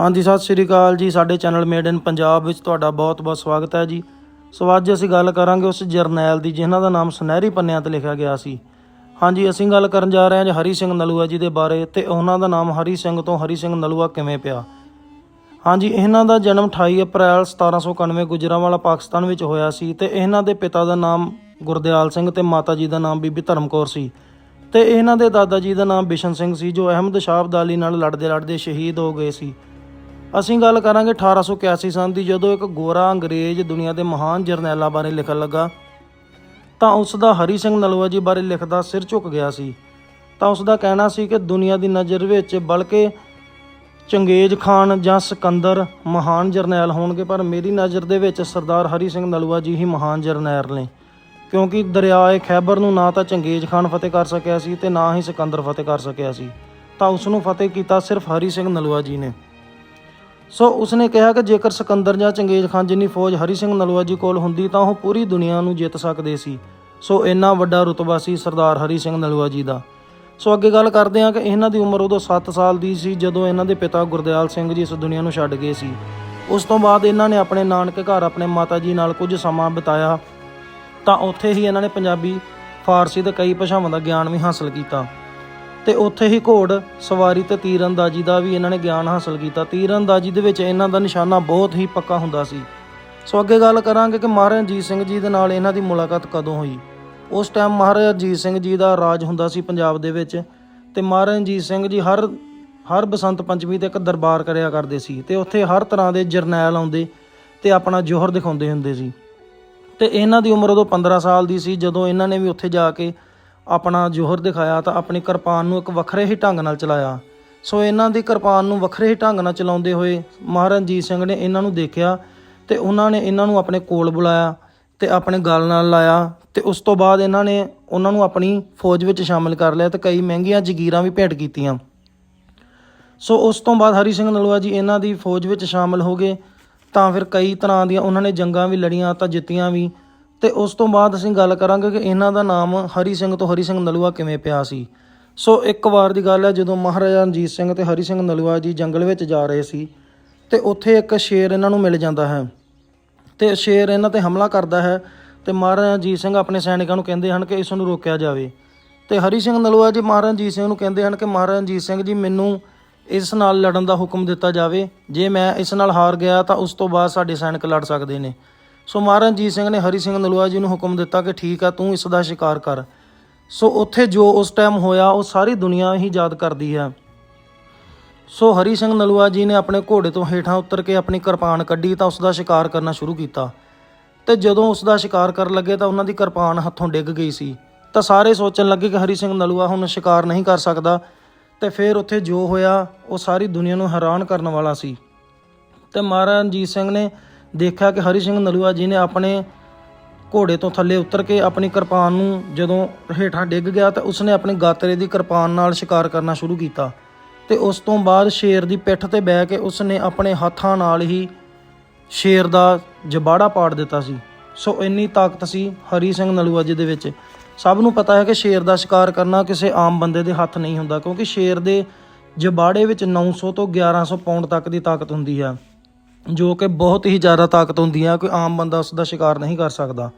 ਹਾਂਜੀ, ਸਤਿ ਸ਼੍ਰੀ ਅਕਾਲ ਜੀ। ਸਾਡੇ ਚੈਨਲ ਮੇਡ ਇਨ ਪੰਜਾਬ ਵਿੱਚ ਤੁਹਾਡਾ ਬਹੁਤ-ਬਹੁਤ ਸਵਾਗਤ ਹੈ ਜੀ। ਸੋ ਅੱਜ ਅਸੀਂ ਗੱਲ ਕਰਾਂਗੇ ਉਸ ਜਰਨੈਲ ਦੀ, ਜਿਨ੍ਹਾਂ ਦਾ ਨਾਮ ਸੁਨਹਿਰੀ ਪੰਨਿਆਂ ਤੇ ਲਿਖਿਆ ਗਿਆ ਸੀ। ਹਾਂਜੀ, ਅਸੀਂ ਗੱਲ ਕਰਨ ਜਾ ਰਹੇ ਹਾਂ ਜੀ ਹਰੀ ਸਿੰਘ ਨਲੂਆ ਜੀ ਦੇ ਬਾਰੇ ਤੇ ਉਹਨਾਂ ਦਾ ਨਾਮ ਹਰੀ ਸਿੰਘ ਤੋਂ ਹਰੀ ਸਿੰਘ ਨਲੂਆ ਕਿਵੇਂ ਪਿਆ। ਹਾਂਜੀ, ਇਹਨਾਂ ਦਾ ਜਨਮ 28 ਅਪ੍ਰੈਲ 1791 ਗੁਜਰਾਂਵਾਲਾ, ਪਾਕਿਸਤਾਨ ਵਿੱਚ ਹੋਇਆ ਸੀ ਤੇ ਇਹਨਾਂ ਦੇ ਪਿਤਾ ਦਾ ਨਾਮ ਗੁਰਦਿਆਲ ਸਿੰਘ ਤੇ ਮਾਤਾ ਜੀ ਦਾ ਨਾਮ ਬੀਬੀ ਧਰਮਕੌਰ ਸੀ। ਤੇ ਇਹਨਾਂ ਦੇ ਦਾਦਾ ਜੀ ਦਾ ਨਾਮ ਬਿਸ਼ਨ ਸਿੰਘ ਸੀ, ਜੋ ਅਹਿਮਦ ਸ਼ਾਹ ਅਬਦਾਲੀ ਨਾਲ ਲੜਦੇ ਲੜਦੇ ਸ਼ਹੀਦ ਹੋ ਗਏ ਸੀ। ਅਸੀਂ ਗੱਲ ਕਰਾਂਗੇ 1881 ਸਨ ਦੀ, ਜਦੋਂ ਇੱਕ ਗੋਰਾ ਅੰਗਰੇਜ਼ ਦੁਨੀਆ ਦੇ ਮਹਾਨ ਜਰਨੈਲਾਂ ਬਾਰੇ ਲਿਖਣ ਲੱਗਾ। ਤਾਂ ਉਸ ਦਾ ਹਰੀ ਸਿੰਘ ਨਲੂਆ ਜੀ ਬਾਰੇ ਲਿਖਦਾ ਸਿਰ ਝੁਕ ਗਿਆ ਸੀ। ਤਾਂ ਉਸ ਦਾ ਕਹਿਣਾ ਸੀ ਕਿ ਦੁਨੀਆ ਦੀ ਨਜ਼ਰ ਵਿੱਚ ਬਲਕਿ ਚੰਗੇਜ਼ ਖਾਨ ਜਾਂ ਸਿਕੰਦਰ ਮਹਾਨ ਜਰਨੈਲ ਹੋਣਗੇ, ਪਰ ਮੇਰੀ ਨਜ਼ਰ ਦੇ ਵਿੱਚ ਸਰਦਾਰ ਹਰੀ ਸਿੰਘ ਨਲੂਆ ਜੀ ਹੀ ਮਹਾਨ ਜਰਨੈਲ ਨੇ। ਕਿਉਂਕਿ ਦਰਿਆਏ ਖੈਬਰ ਨੂੰ ਨਾ ਤਾਂ ਚੰਗੇਜ਼ ਖਾਨ ਫਤਿਹ ਕਰ ਸਕਿਆ ਸੀ ਤੇ ਨਾ ਹੀ ਸਿਕੰਦਰ ਫਤਿਹ ਕਰ ਸਕਿਆ ਸੀ। ਤਾਂ ਉਸ ਨੂੰ ਫਤਿਹ ਕੀਤਾ ਸਿਰਫ ਹਰੀ ਸਿੰਘ ਨਲੂਆ ਜੀ ਨੇ। ਸੋ ਉਸਨੇ ਕਿਹਾ ਕਿ ਜੇਕਰ ਸਿਕੰਦਰ ਜਾਂ ਚੰਗੇਜ਼ ਖਾਨ ਜਿੰਨੀ ਫੌਜ ਹਰੀ ਸਿੰਘ ਨਲੂਆ ਜੀ ਕੋਲ ਹੁੰਦੀ ਤਾਂ ਉਹ ਪੂਰੀ ਦੁਨੀਆ ਨੂੰ ਜਿੱਤ ਸਕਦੇ ਸੀ। ਸੋ ਇੰਨਾ ਵੱਡਾ ਰੁਤਬਾ ਸੀ ਸਰਦਾਰ ਹਰੀ ਸਿੰਘ ਨਲੂਆ ਜੀ ਦਾ। ਸੋ ਅੱਗੇ ਗੱਲ ਕਰਦੇ ਹਾਂ ਕਿ ਇਹਨਾਂ ਦੀ ਉਮਰ ਉਦੋਂ 7 ਸਾਲ ਦੀ ਸੀ ਜਦੋਂ ਇਹਨਾਂ ਦੇ ਪਿਤਾ ਗੁਰਦਿਆਲ ਸਿੰਘ ਜੀ ਇਸ ਦੁਨੀਆ ਨੂੰ ਛੱਡ ਗਏ ਸੀ। ਉਸ ਤੋਂ ਬਾਅਦ ਇਹਨਾਂ ਨੇ ਆਪਣੇ ਨਾਨਕੇ ਘਰ ਆਪਣੇ ਮਾਤਾ ਜੀ ਨਾਲ ਕੁਝ ਸਮਾਂ ਬਿਤਾਇਆ ਤਾਂ ਉੱਥੇ ਹੀ ਇਹਨਾਂ ਨੇ ਪੰਜਾਬੀ, ਫਾਰਸੀ ਤੇ ਕਈ ਭਾਸ਼ਾਵਾਂ ਦਾ ਗਿਆਨ ਵੀ ਹਾਸਲ ਕੀਤਾ। ਤੇ ਉੱਥੇ ਹੀ ਘੋੜ, ਸਵਾਰੀ ਤੇ ਤੀਰਅੰਦਾਜ਼ੀ ਦਾ ਵੀ ਇਹਨਾਂ ਨੇ ਗਿਆਨ ਹਾਸਲ ਕੀਤਾ। ਤੀਰਅੰਦਾਜ਼ੀ ਦੇ ਵਿੱਚ ਇਹਨਾਂ ਦਾ ਨਿਸ਼ਾਨਾ ਬਹੁਤ ਹੀ ਪੱਕਾ ਹੁੰਦਾ ਸੀ। ਸੋ ਅੱਗੇ ਗੱਲ ਕਰਾਂਗੇ ਕਿ ਮਹਾਰਾਜਾ ਰਣਜੀਤ ਸਿੰਘ ਜੀ ਦੇ ਨਾਲ ਇਹਨਾਂ ਦੀ ਮੁਲਾਕਾਤ ਕਦੋਂ ਹੋਈ। ਉਸ ਟਾਈਮ ਮਹਾਰਾਜਾ ਰਣਜੀਤ ਸਿੰਘ ਜੀ ਦਾ ਰਾਜ ਹੁੰਦਾ ਸੀ ਪੰਜਾਬ ਦੇ ਵਿੱਚ ਤੇ ਮਹਾਰਾਜਾ ਰਣਜੀਤ ਸਿੰਘ ਜੀ ਹਰ ਹਰ ਬਸੰਤ ਪੰਚਮੀ ਤੇ ਇੱਕ ਦਰਬਾਰ ਕਰਿਆ ਕਰਦੇ ਸੀ ਤੇ ਉੱਥੇ ਹਰ ਤਰ੍ਹਾਂ ਦੇ ਜਰਨੈਲ ਆਉਂਦੇ ਤੇ ਆਪਣਾ ਜੋਹਰ ਦਿਖਾਉਂਦੇ ਹੁੰਦੇ ਸੀ। ਤੇ ਇਹਨਾਂ ਦੀ ਉਮਰ ਉਦੋਂ 15 ਸਾਲ ਦੀ ਸੀ ਜਦੋਂ ਇਹਨਾਂ ਨੇ ਵੀ ਉੱਥੇ ਜਾ ਕੇ ਆਪਣਾ ਜੋਹਰ ਦਿਖਾਇਆ ਤਾਂ ਆਪਣੀ ਕਿਰਪਾਨ ਨੂੰ ਇੱਕ ਵੱਖਰੇ ਹੀ ਢੰਗ ਨਾਲ ਚਲਾਇਆ। ਸੋ ਇਹਨਾਂ ਦੀ ਕਿਰਪਾਨ ਨੂੰ ਵੱਖਰੇ ਹੀ ਢੰਗ ਨਾਲ ਚਲਾਉਂਦੇ ਹੋਏ ਮਹਾਰਣਜੀਤ ਸਿੰਘ ਨੇ ਇਹਨਾਂ ਨੂੰ ਦੇਖਿਆ ਤੇ ਉਹਨਾਂ ਨੇ ਇਹਨਾਂ ਨੂੰ ਆਪਣੇ ਕੋਲ ਬੁਲਾਇਆ ਤੇ ਆਪਣੇ ਗਲ ਨਾਲ ਲਾਇਆ ਤੇ ਉਸ ਤੋਂ ਬਾਅਦ ਇਹਨਾਂ ਨੇ ਉਹਨਾਂ ਨੂੰ ਆਪਣੀ ਫੌਜ ਵਿੱਚ ਸ਼ਾਮਿਲ ਕਰ ਲਿਆ ਤੇ ਕਈ ਮਹਿੰਗੀਆਂ ਜ਼ਗੀਰਾਂ ਵੀ ਭੇਟ ਕੀਤੀਆਂ। ਸੋ ਉਸ ਤੋਂ ਬਾਅਦ ਹਰੀ ਸਿੰਘ ਨਲੂਆ ਜੀ ਇਹਨਾਂ ਦੀ ਫੌਜ ਵਿੱਚ ਸ਼ਾਮਿਲ ਹੋ ਗਏ ਤਾਂ ਫਿਰ ਕਈ ਤਰ੍ਹਾਂ ਦੀਆਂ ਉਹਨਾਂ ਨੇ ਜੰਗਾਂ ਵੀ ਲੜੀਆਂ ਤਾਂ ਜਿੱਤੀਆਂ ਵੀ। ਤੇ ਉਸ ਤੋਂ ਬਾਅਦ ਅਸੀਂ ਗੱਲ ਕਰਾਂਗੇ ਕਿ ਇਹਨਾਂ ਦਾ ਨਾਮ ਹਰੀ ਸਿੰਘ ਤੋਂ ਹਰੀ ਸਿੰਘ ਨਲੂਆ ਕਿਵੇਂ ਪਿਆ ਸੀ। ਸੋ ਇੱਕ ਵਾਰ ਦੀ ਗੱਲ ਹੈ, ਜਦੋਂ ਮਹਾਰਾਜਾ ਰਣਜੀਤ ਸਿੰਘ ਤੇ ਹਰੀ ਸਿੰਘ ਨਲੂਆ ਜੀ ਜੰਗਲ ਵਿੱਚ ਜਾ ਰਹੇ ਸੀ, ਤੇ ਉੱਥੇ ਇੱਕ ਸ਼ੇਰ ਇਹਨਾਂ ਨੂੰ ਮਿਲ ਜਾਂਦਾ ਹੈ। ਤੇ ਸ਼ੇਰ ਇਹਨਾਂ ਤੇ ਹਮਲਾ ਕਰਦਾ ਹੈ ਤੇ ਮਹਾਰਾਜਾ ਰਣਜੀਤ ਸਿੰਘ ਆਪਣੇ ਸੈਨਿਕਾਂ ਨੂੰ ਕਹਿੰਦੇ ਹਨ ਕਿ ਇਸ ਨੂੰ ਰੋਕਿਆ ਜਾਵੇ। ਤੇ ਹਰੀ ਸਿੰਘ ਨਲੂਆ ਜੀ ਮਹਾਰਾਜਾ ਰਣਜੀਤ ਸਿੰਘ ਨੂੰ ਕਹਿੰਦੇ ਹਨ ਕਿ ਮਹਾਰਾਜਾ ਰਣਜੀਤ ਸਿੰਘ ਜੀ, ਮੈਨੂੰ ਇਸ ਨਾਲ ਲੜਨ ਦਾ ਹੁਕਮ ਦਿੱਤਾ ਜਾਵੇ। ਜੇ ਮੈਂ ਇਸ ਨਾਲ ਹਾਰ ਗਿਆ ਤਾਂ ਉਸ ਤੋਂ ਬਾਅਦ ਸਾਡੇ ਸੈਨਿਕ ਲੜ ਸਕਦੇ ਨੇ। ਸੋ ਮਹਾਰਾਜਾ ਰਣਜੀਤ ਸਿੰਘ ਨੇ ਹਰੀ ਸਿੰਘ ਨਲੂਆ ਜੀ ਨੂੰ ਹੁਕਮ ਦਿੱਤਾ ਕਿ ਠੀਕ ਆ, ਤੂੰ ਇਸ ਦਾ ਸ਼ਿਕਾਰ ਕਰ। ਸੋ ਉੱਥੇ ਜੋ ਉਸ ਟਾਈਮ ਹੋਇਆ, ਉਹ ਸਾਰੀ ਦੁਨੀਆ ਹੀ ਯਾਦ ਕਰਦੀ ਹੈ। ਸੋ ਹਰੀ ਸਿੰਘ ਨਲੂਆ ਜੀ ਨੇ ਆਪਣੇ ਘੋੜੇ ਤੋਂ ਹੇਠਾਂ ਉਤਰ ਕੇ ਆਪਣੀ ਕਿਰਪਾਨ ਕੱਢੀ ਤਾਂ ਉਸ ਦਾ ਸ਼ਿਕਾਰ ਕਰਨਾ ਸ਼ੁਰੂ ਕੀਤਾ। ਤੇ ਜਦੋਂ ਉਸ ਦਾ ਸ਼ਿਕਾਰ ਕਰਨ ਲੱਗੇ ਤਾਂ ਉਹਨਾਂ ਦੀ ਕਿਰਪਾਨ ਹੱਥੋਂ ਡਿੱਗ ਗਈ ਸੀ। ਤਾਂ ਸਾਰੇ ਸੋਚਣ ਲੱਗੇ ਕਿ ਹਰੀ ਸਿੰਘ ਨਲੂਆ ਹੁਣ ਸ਼ਿਕਾਰ ਨਹੀਂ ਕਰ ਸਕਦਾ। ਤੇ ਫਿਰ ਉੱਥੇ ਜੋ ਹੋਇਆ, ਉਹ ਸਾਰੀ ਦੁਨੀਆ ਨੂੰ ਹੈਰਾਨ ਕਰਨ ਵਾਲਾ ਸੀ। ਤੇ ਮਹਾਰਾਜ ਰਣਜੀਤ ਸਿੰਘ ਨੇ ਦੇਖਿਆ ਕਿ ਹਰੀ ਸਿੰਘ ਨਲੂਆ ਜੀ ਨੇ ਆਪਣੇ ਘੋੜੇ ਤੋਂ ਥੱਲੇ ਉਤਰ ਕੇ ਆਪਣੀ ਕਿਰਪਾਨ ਨੂੰ ਜਦੋਂ ਹੇਠਾਂ ਡਿੱਗ ਗਿਆ ਤਾਂ ਉਸਨੇ ਆਪਣੀ ਗਾਤਰੇ ਦੀ ਕਿਰਪਾਨ ਨਾਲ ਸ਼ਿਕਾਰ ਕਰਨਾ ਸ਼ੁਰੂ ਕੀਤਾ ਤੇ ਉਸ ਤੋਂ ਬਾਅਦ ਸ਼ੇਰ ਦੀ ਪਿੱਠ ਤੇ ਬਹਿ ਕੇ ਉਸਨੇ ਆਪਣੇ ਹੱਥਾਂ ਨਾਲ ਹੀ ਸ਼ੇਰ ਦਾ ਜਬਾੜਾ ਪਾੜ ਦਿੱਤਾ ਸੀ। ਸੋ ਇੰਨੀ ਤਾਕਤ ਸੀ ਹਰੀ ਸਿੰਘ ਨਲੂਆ ਜੀ ਦੇ ਵਿੱਚ। ਸਭ ਨੂੰ ਪਤਾ ਹੈ ਕਿ ਸ਼ੇਰ ਦਾ ਸ਼ਿਕਾਰ ਕਰਨਾ ਕਿਸੇ ਆਮ ਬੰਦੇ ਦੇ ਹੱਥ ਨਹੀਂ ਹੁੰਦਾ ਕਿਉਂਕਿ ਸ਼ੇਰ ਦੇ ਜਬਾੜੇ ਵਿੱਚ 900 ਤੋਂ 1100 ਪਾਉਂਡ ਤੱਕ ਦੀ ਤਾਕਤ ਹੁੰਦੀ ਹੈ। ਜੋ ਕਿ ਬਹੁਤ ਹੀ ਜ਼ਿਆਦਾ ਤਾਕਤ ਹੁੰਦੀ ਹੈ ਕੋਈ ਆਮ ਬੰਦਾ ਉਸ ਦਾ ਸ਼ਿਕਾਰ ਨਹੀਂ ਕਰ ਸਕਦਾ।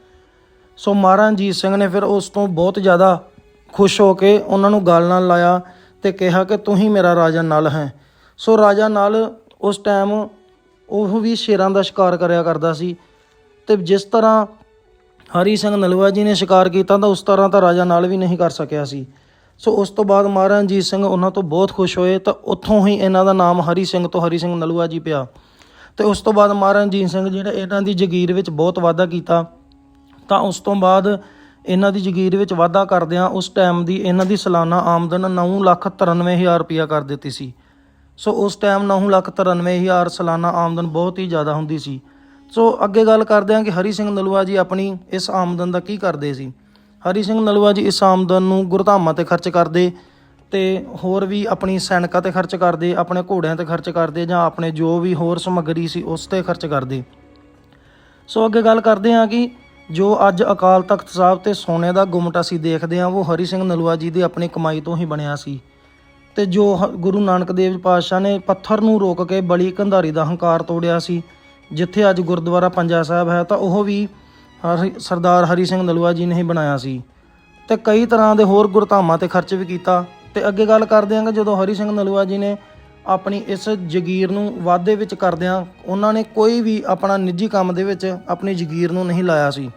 ਸੋ ਮਹਾਰਾਜਾ ਰਣਜੀਤ ਸਿੰਘ ਨੇ ਫਿਰ ਉਸ ਤੋਂ ਬਹੁਤ ਜ਼ਿਆਦਾ ਖੁਸ਼ ਹੋ ਕੇ ਉਹਨਾਂ ਨੂੰ ਗੱਲ ਨਾਲ ਲਾਇਆ ਤੇ ਕਿਹਾ ਕਿ ਤੂੰ ਹੀ ਮੇਰਾ ਰਾਜਾ ਨਲ ਹੈ। ਸੋ ਰਾਜਾ ਨਲ ਉਸ ਟਾਈਮ ਉਹ ਵੀ ਸ਼ੇਰਾਂ ਦਾ ਸ਼ਿਕਾਰ ਕਰਿਆ ਕਰਦਾ ਸੀ ਤੇ ਜਿਸ ਤਰ੍ਹਾਂ ਹਰੀ ਸਿੰਘ ਨਲੂਆ ਜੀ ਨੇ ਸ਼ਿਕਾਰ ਕੀਤਾ, ਤਾਂ ਉਸ ਤਰ੍ਹਾਂ ਤਾਂ ਰਾਜਾ ਨਲ ਵੀ ਨਹੀਂ ਕਰ ਸਕਿਆ ਸੀ। ਸੋ ਉਸ ਤੋਂ ਬਾਅਦ ਮਹਾਰਾਜਾ ਰਣਜੀਤ ਸਿੰਘ ਉਹਨਾਂ ਤੋਂ ਬਹੁਤ ਖੁਸ਼ ਹੋਏ, ਤਾਂ ਉੱਥੋਂ ਹੀ ਇਹਨਾਂ ਦਾ ਨਾਮ ਹਰੀ ਸਿੰਘ ਤੋਂ ਹਰੀ ਸਿੰਘ ਨਲੂਆ ਜੀ ਪਿਆ। ਤੇ ਉਸ ਤੋਂ ਬਾਅਦ ਮਹਾਰਾਜਾ ਰਣਜੀਤ ਸਿੰਘ ਜੀ ਇਹਨਾਂ ਦੀ ਜਗੀਰ ਵਿੱਚ ਬਹੁਤ ਵਾਧਾ ਕੀਤਾ, ਤਾਂ ਉਸ ਤੋਂ ਬਾਅਦ ਇਹਨਾਂ ਦੀ ਜਗੀਰ ਵਿੱਚ ਵਾਧਾ ਕਰਦਿਆਂ ਉਸ ਟਾਈਮ ਦੀ ਇਹਨਾਂ ਦੀ ਸਾਲਾਨਾ ਆਮਦਨ 993000 ਰੁਪਇਆ ਕਰ ਦਿੱਤੀ ਸੀ। ਸੋ ਉਸ ਟਾਈਮ 993000 ਸਾਲਾਨਾ ਆਮਦਨ ਬਹੁਤ ਹੀ ਜ਼ਿਆਦਾ ਹੁੰਦੀ ਸੀ। ਸੋ ਅੱਗੇ ਗੱਲ ਕਰਦੇ ਹਾਂ ਕਿ ਹਰੀ ਸਿੰਘ ਨਲੂਆ ਜੀ ਆਪਣੀ ਇਸ ਆਮਦਨ ਦਾ ਕੀ ਕਰਦੇ ਸੀ। ਹਰੀ ਸਿੰਘ ਨਲੂਆ ਜੀ ਇਸ ਆਮਦਨ ਨੂੰ ਗੁਰਧਾਮਾਂ ਤੇ ਖਰਚ ਕਰਦੇ ਤੇ ਹੋਰ ਵੀ ਆਪਣੀ ਸੈਨਿਕਾਂ ਤੇ ਖਰਚ ਕਰਦੇ, ਆਪਣੇ ਘੋੜਿਆਂ ਤੇ ਖਰਚ ਕਰਦੇ ਜਾਂ ਆਪਣੇ ਜੋ ਵੀ ਹੋਰ ਸਮੱਗਰੀ ਸੀ ਉਸ ਤੇ ਖਰਚ ਕਰਦੇ। ਸੋ ਅੱਗੇ ਗੱਲ ਕਰਦੇ ਹਾਂ ਕਿ ਜੋ ਅੱਜ ਅਕਾਲ ਤਖਤ ਸਾਹਿਬ ਤੇ ਸੋਨੇ ਦਾ ਗੁੰਮਟ ਅਸੀਂ ਦੇਖਦੇ ਹਾਂ, ਉਹ ਹਰੀ ਸਿੰਘ ਨਲੂਆ ਜੀ ਦੀ ਆਪਣੀ ਕਮਾਈ ਤੋਂ ਹੀ ਬਣਿਆ ਸੀ। ਤੇ ਜੋ ਹ- ਗੁਰੂ ਨਾਨਕ ਦੇਵ ਪਾਤਸ਼ਾਹ ਨੇ ਪੱਥਰ ਨੂੰ ਰੋਕ ਕੇ ਬਲੀ ਕੰਧਾਰੀ ਦਾ ਹੰਕਾਰ ਤੋੜਿਆ ਸੀ, ਜਿੱਥੇ ਅੱਜ ਗੁਰਦੁਆਰਾ ਪੰਜਾ ਸਾਹਿਬ ਹੈ, ਤਾਂ ਉਹ ਵੀ ਹਰੀ- ਸਰਦਾਰ ਹਰੀ ਸਿੰਘ ਨਲੂਆ ਜੀ ਨੇ ਹੀ ਬਣਾਇਆ ਸੀ। ਤੇ ਕਈ ਤਰ੍ਹਾਂ ਦੇ ਹੋਰ ਗੁਰਧਾਮਾਂ ਤੇ ਖਰਚ ਵੀ ਕੀਤਾ। ਤੇ ਅੱਗੇ ਗੱਲ ਕਰਦੇ ਹਾਂ ਕਿ ਜਦੋਂ ਹਰੀ ਸਿੰਘ ਨਲੂਆ ਜੀ ਨੇ ਆਪਣੀ ਇਸ ਜਗੀਰ ਨੂੰ ਵਾਧੇ ਵਿੱਚ ਕਰਦਿਆਂ ਉਹਨਾਂ ਨੇ ਕੋਈ ਵੀ ਆਪਣਾ ਨਿੱਜੀ ਕੰਮ ਦੇ ਵਿੱਚ ਆਪਣੀ ਜਗੀਰ ਨੂੰ ਨਹੀਂ ਲਾਇਆ ਸੀ।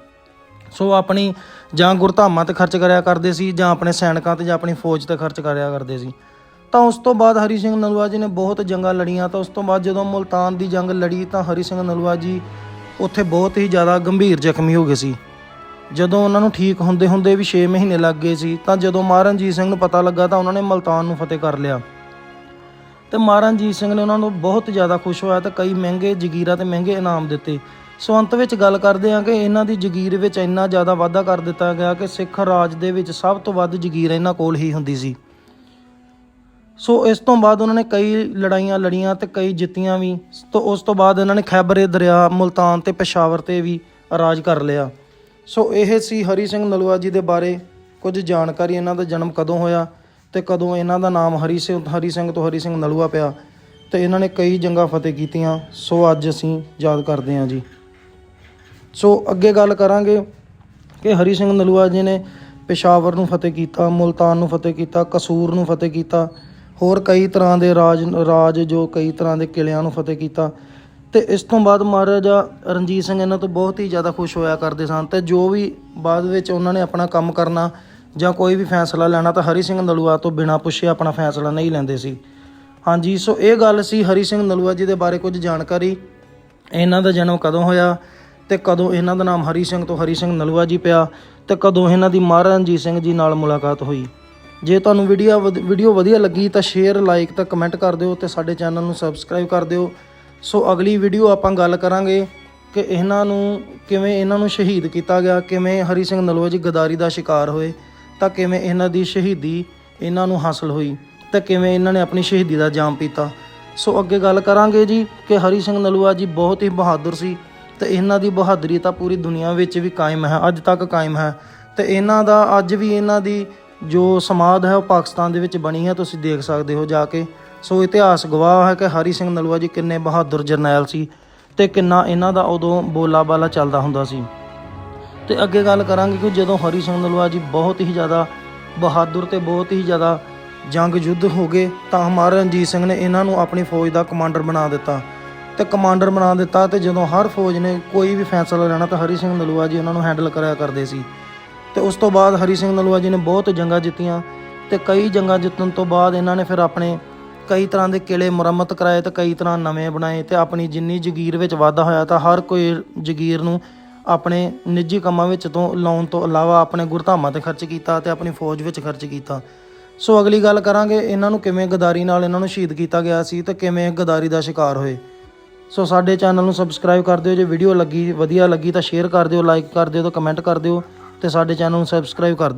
ਸੋ ਆਪਣੀ ਜਾਂ ਗੁਰਧਾਮਾਂ ਤੇ ਖਰਚ ਕਰਿਆ ਕਰਦੇ ਸੀ ਜਾਂ ਆਪਣੇ ਸੈਨਿਕਾਂ ਤੇ ਜਾਂ ਆਪਣੀ ਫੌਜ ਤੇ ਖਰਚ ਕਰਿਆ ਕਰਦੇ ਸੀ। ਤਾਂ ਉਸ ਤੋਂ ਬਾਅਦ ਹਰੀ ਸਿੰਘ ਨਲੂਆ ਜੀ ਨੇ ਬਹੁਤ ਜੰਗਾਂ ਲੜੀਆਂ ਤਾਂ ਉਸ ਤੋਂ ਬਾਅਦ ਜਦੋਂ ਮੁਲਤਾਨ ਦੀ ਜੰਗ ਲੜੀ ਤਾਂ ਹਰੀ ਸਿੰਘ ਨਲੂਆ ਜੀ ਉੱਥੇ ਬਹੁਤ ਹੀ ਜ਼ਿਆਦਾ ਗੰਭੀਰ ਜ਼ਖਮੀ ਹੋ ਗਏ ਸੀ। ਜਦੋਂ ਉਹਨਾਂ ਨੂੰ ਠੀਕ ਹੁੰਦੇ ਹੁੰਦੇ ਵੀ 6 ਮਹੀਨੇ ਲੱਗ ਗਏ ਸੀ, ਤਾਂ ਜਦੋਂ ਮਹਾਰਣਜੀਤ ਸਿੰਘ ਨੂੰ ਪਤਾ ਲੱਗਾ ਤਾਂ ਉਹਨਾਂ ਨੇ ਮਲਤਾਨ ਨੂੰ ਫਤਿਹ ਕਰ ਲਿਆ। ਤੇ ਮਹਾਰਾਜ ਸਿੰਘ ਨੇ ਉਹਨਾਂ ਨੂੰ ਬਹੁਤ ਜ਼ਿਆਦਾ ਖੁਸ਼ ਹੋਇਆ ਤੇ ਕਈ ਮਹਿੰਗੇ ਜਗੀਰਾਂ ਤੇ ਮਹਿੰਗੇ ਇਨਾਮ ਦਿੱਤੇ। ਸੋ ਅੰਤ ਵਿੱਚ ਗੱਲ ਕਰਦੇ ਹਾਂ ਕਿ ਇਹਨਾਂ ਦੀ ਜਗੀਰ ਵਿੱਚ ਇੰਨਾ ਜ਼ਿਆਦਾ ਵਾਧਾ ਕਰ ਦਿੱਤਾ ਗਿਆ ਕਿ ਸਿੱਖ ਰਾਜ ਦੇ ਵਿੱਚ ਸਭ ਤੋਂ ਵੱਧ ਜਗੀਰ ਇਹਨਾਂ ਕੋਲ ਹੀ ਹੁੰਦੀ ਸੀ। ਸੋ ਇਸ ਤੋਂ ਬਾਅਦ ਉਹਨਾਂ ਨੇ ਕਈ ਲੜਾਈਆਂ ਲੜੀਆਂ ਤੇ ਕਈ ਜਿੱਤੀਆਂ ਵੀ। ਤੋਂ ਉਸ ਤੋਂ ਬਾਅਦ ਇਹਨਾਂ ਨੇ ਖੈਬਰੇ ਦਰਿਆ, ਮੁਲਤਾਨ ਤੇ ਪਸ਼ਾਵਰ ਤੇ ਵੀ ਰਾਜ ਕਰ ਲਿਆ। ਸੋ ਇਹ ਸੀ ਹਰੀ ਸਿੰਘ ਨਲੂਆ ਜੀ ਦੇ ਬਾਰੇ। ਕੁਝ ਜਾਣਕਾਰੀ ਇਹਨਾਂ ਦਾ ਜਨਮ ਕਦੋਂ ਹੋਇਆ ਤੇ ਕਦੋਂ ਇਹਨਾਂ ਦਾ ਨਾਮ ਹਰੀ ਸਿੰਘ ਹਰੀ ਸਿੰਘ ਤੋਂ ਹਰੀ ਸਿੰਘ ਨਲੂਆ ਪਿਆ ਤੇ ਇਹਨਾਂ ਨੇ ਕਈ ਜੰਗਾਂ ਫਤਿਹ ਕੀਤੀਆਂ। ਸੋ ਅੱਜ ਅਸੀਂ ਯਾਦ ਕਰਦੇ ਹਾਂ ਜੀ। ਸੋ ਅੱਗੇ ਗੱਲ ਕਰਾਂਗੇ ਕਿ ਹਰੀ ਸਿੰਘ ਨਲੂਆ ਜੀ ਨੇ ਪੇਸ਼ਾਵਰ ਨੂੰ ਫਤਿਹ ਕੀਤਾ, ਮੁਲਤਾਨ ਨੂੰ ਫਤਿਹ ਕੀਤਾ, ਕਸੂਰ ਨੂੰ ਫਤਿਹ ਕੀਤਾ, ਹੋਰ ਕਈ ਤਰ੍ਹਾਂ ਦੇ ਰਾਜ ਰਾਜ ਜੋ ਕਈ ਤਰ੍ਹਾਂ ਦੇ ਕਿਲਿਆਂ ਨੂੰ ਫਤਿਹ ਕੀਤਾ। ਤੇ ਇਸ ਤੋਂ ਬਾਅਦ ਮਹਾਰਾਜਾ ਰਣਜੀਤ ਸਿੰਘ ਇਹਨਾਂ ਤੋਂ ਬਹੁਤ ਹੀ ਜ਼ਿਆਦਾ ਖੁਸ਼ ਹੋਇਆ ਕਰਦੇ ਸਨ ਤੇ ਜੋ ਵੀ ਬਾਅਦ ਵਿੱਚ ਉਹਨਾਂ ਨੇ ਆਪਣਾ ਕੰਮ ਕਰਨਾ ਜਾਂ ਕੋਈ ਵੀ ਫੈਸਲਾ ਲੈਣਾ ਤਾਂ ਹਰੀ ਸਿੰਘ ਨਲੂਆ ਤੋਂ ਬਿਨਾਂ ਪੁੱਛੇ ਆਪਣਾ ਫੈਸਲਾ ਨਹੀਂ ਲੈਂਦੇ ਸੀ। ਹਾਂਜੀ, ਸੋ ਇਹ ਗੱਲ ਸੀ ਹਰੀ ਸਿੰਘ ਨਲੂਆ ਜੀ ਦੇ ਬਾਰੇ ਕੁਝ ਜਾਣਕਾਰੀ। ਇਹਨਾਂ ਦਾ ਜਨਮ ਕਦੋਂ ਹੋਇਆ ਤੇ ਕਦੋਂ ਇਹਨਾਂ ਦਾ ਨਾਮ ਹਰੀ ਸਿੰਘ ਤੋਂ ਹਰੀ ਸਿੰਘ ਨਲੂਆ ਜੀ ਪਿਆ ਤੇ ਕਦੋਂ ਇਹਨਾਂ ਦੀ ਮਹਾਰਾਜਾ ਰਣਜੀਤ ਸਿੰਘ ਜੀ ਨਾਲ ਮੁਲਾਕਾਤ ਹੋਈ। ਜੇ ਤੁਹਾਨੂੰ ਵੀਡੀਓ ਵਧ- ਵੀਡੀਓ ਵਧੀਆ ਲੱਗੀ ਤਾਂ ਸ਼ੇਅਰ ਲਾਈਕ ਤੇ ਕਮੈਂਟ ਕਰ ਦਿਓ ਤੇ ਸਾਡੇ ਚੈਨਲ ਨੂੰ ਸਬਸਕ੍ਰਾਈਬ ਕਰ ਦਿਓ। ਸੋ ਅਗਲੀ ਵੀਡੀਓ ਆਪਾਂ ਗੱਲ ਕਰਾਂਗੇ ਕਿ ਇਹਨਾਂ ਨੂੰ ਕਿਵੇਂ ਇਹਨਾਂ ਨੂੰ ਸ਼ਹੀਦ ਕੀਤਾ ਗਿਆ, ਕਿਵੇਂ ਹਰੀ ਸਿੰਘ ਨਲੂਆ ਜੀ ਗਦਾਰੀ ਦਾ ਸ਼ਿਕਾਰ ਹੋਏ, ਤਾਂ ਕਿਵੇਂ ਇਹਨਾਂ ਦੀ ਸ਼ਹੀਦੀ ਇਹਨਾਂ ਨੂੰ ਹਾਸਲ ਹੋਈ, ਤੇ ਕਿਵੇਂ ਇਹਨਾਂ ਨੇ ਆਪਣੀ ਸ਼ਹੀਦੀ ਦਾ ਜਾਮ ਪੀਤਾ। ਸੋ ਅੱਗੇ ਗੱਲ ਕਰਾਂਗੇ ਜੀ ਕਿ ਹਰੀ ਸਿੰਘ ਨਲੂਆ ਜੀ ਬਹੁਤ ਹੀ ਬਹਾਦਰ ਸੀ, ਤੇ ਇਹਨਾਂ ਦੀ ਬਹਾਦਰੀ ਤਾਂ ਪੂਰੀ ਦੁਨੀਆ ਵਿੱਚ ਵੀ ਕਾਇਮ ਹੈ, ਅੱਜ ਤੱਕ ਕਾਇਮ ਹੈ। ਤੇ ਇਹਨਾਂ ਦਾ ਅੱਜ ਵੀ ਇਹਨਾਂ ਦੀ ਜੋ ਸਮਾਧ ਹੈ ਉਹ ਪਾਕਿਸਤਾਨ ਦੇ ਵਿੱਚ ਬਣੀ ਹੈ, ਤੁਸੀਂ ਦੇਖ ਸਕਦੇ ਹੋ ਜਾ ਕੇ। ਸੋ ਇਤਿਹਾਸ ਗਵਾਹ ਹੈ ਕਿ ਹਰੀ ਸਿੰਘ ਨਲੂਆ ਜੀ ਕਿੰਨੇ ਬਹਾਦਰ ਜਰਨੈਲ ਸੀ ਤੇ ਕਿੰਨਾ ਇਹਨਾਂ ਦਾ ਉਦੋਂ ਬੋਲਾ ਬਾਲਾ ਚੱਲਦਾ ਹੁੰਦਾ ਸੀ। ਤੇ ਅੱਗੇ ਗੱਲ ਕਰਾਂਗੇ ਕਿ ਜਦੋਂ ਹਰੀ ਸਿੰਘ ਨਲੂਆ ਜੀ ਬਹੁਤ ਹੀ ਜ਼ਿਆਦਾ ਬਹਾਦਰ ਤੇ ਬਹੁਤ ਹੀ ਜ਼ਿਆਦਾ ਜੰਗ ਯੁੱਧ ਹੋ ਗਏ ਤਾਂ ਮਹਾਰਾਜਾ ਰਣਜੀਤ ਸਿੰਘ ਨੇ ਇਹਨਾਂ ਨੂੰ ਆਪਣੀ ਫੌਜ ਦਾ ਕਮਾਂਡਰ ਬਣਾ ਦਿੱਤਾ। ਤੇ ਕਮਾਂਡਰ ਬਣਾ ਦਿੱਤਾ ਤੇ ਜਦੋਂ ਹਰ ਫੌਜ ਨੇ ਕੋਈ ਵੀ ਫੈਸਲਾ ਲੈਣਾ ਤਾਂ ਹਰੀ ਸਿੰਘ ਨਲੂਆ ਜੀ ਉਹਨਾਂ ਨੂੰ ਹੈਂਡਲ ਕਰਿਆ ਕਰਦੇ ਸੀ। ਤੇ ਉਸ ਤੋਂ ਬਾਅਦ ਹਰੀ ਸਿੰਘ ਨਲੂਆ ਜੀ ਨੇ ਬਹੁਤ ਜੰਗਾਂ ਜਿੱਤੀਆਂ ਤੇ ਕਈ ਜੰਗਾਂ ਜਿੱਤਣ ਤੋਂ ਬਾਅਦ ਇਹਨਾਂ ਨੇ ਫਿਰ ਆਪਣੇ ਕਈ ਤਰ੍ਹਾਂ ਦੇ ਕਿਲੇ ਮੁਰੰਮਤ ਕਰਾਏ ਤੇ ਕਈ ਤਰ੍ਹਾਂ ਨਵੇਂ ਬਣਾਏ ਤੇ ਆਪਣੀ ਜਿੰਨੀ ਜਗੀਰ ਵਿੱਚ ਵਾਧਾ ਹੋਇਆ ਤਾਂ ਹਰ ਕੋਈ ਜਗੀਰ ਨੂੰ ਆਪਣੇ ਨਿੱਜੀ ਕੰਮਾਂ ਵਿੱਚ ਤੋਂ ਲਾਉਣ ਤੋਂ ਇਲਾਵਾ ਆਪਣੇ ਗੁਰਧਾਮਾਂ ਤੇ ਖਰਚ ਕੀਤਾ ਤੇ ਆਪਣੀ ਫੌਜ ਵਿੱਚ ਖਰਚ ਕੀਤਾ। ਸੋ ਅਗਲੀ ਗੱਲ ਕਰਾਂਗੇ, ਇਹਨਾਂ ਨੂੰ ਕਿਵੇਂ ਗਦਾਰੀ ਨਾਲ ਇਹਨਾਂ ਨੂੰ ਸ਼ਹੀਦ ਕੀਤਾ ਗਿਆ ਸੀ ਤੇ ਕਿਵੇਂ ਗਦਾਰੀ ਦਾ ਸ਼ਿਕਾਰ ਹੋਏ। ਸੋ ਸਾਡੇ ਚੈਨਲ ਨੂੰ ਸਬਸਕ੍ਰਾਈਬ ਕਰ ਦਿਓ, ਜੇ ਵੀਡੀਓ ਲੱਗੀ, ਵਧੀਆ ਲੱਗੀ ਤਾਂ ਸ਼ੇਅਰ ਕਰ ਦਿਓ ਲਾਈਕ ਕਰ ਦਿਓ ਤੇ ਕਮੈਂਟ ਕਰ ਦਿਓ ਤੇ ਸਾਡੇ ਚੈਨਲ ਨੂੰ ਸਬਸਕ੍ਰਾਈਬ ਕਰ ਦਿਓ।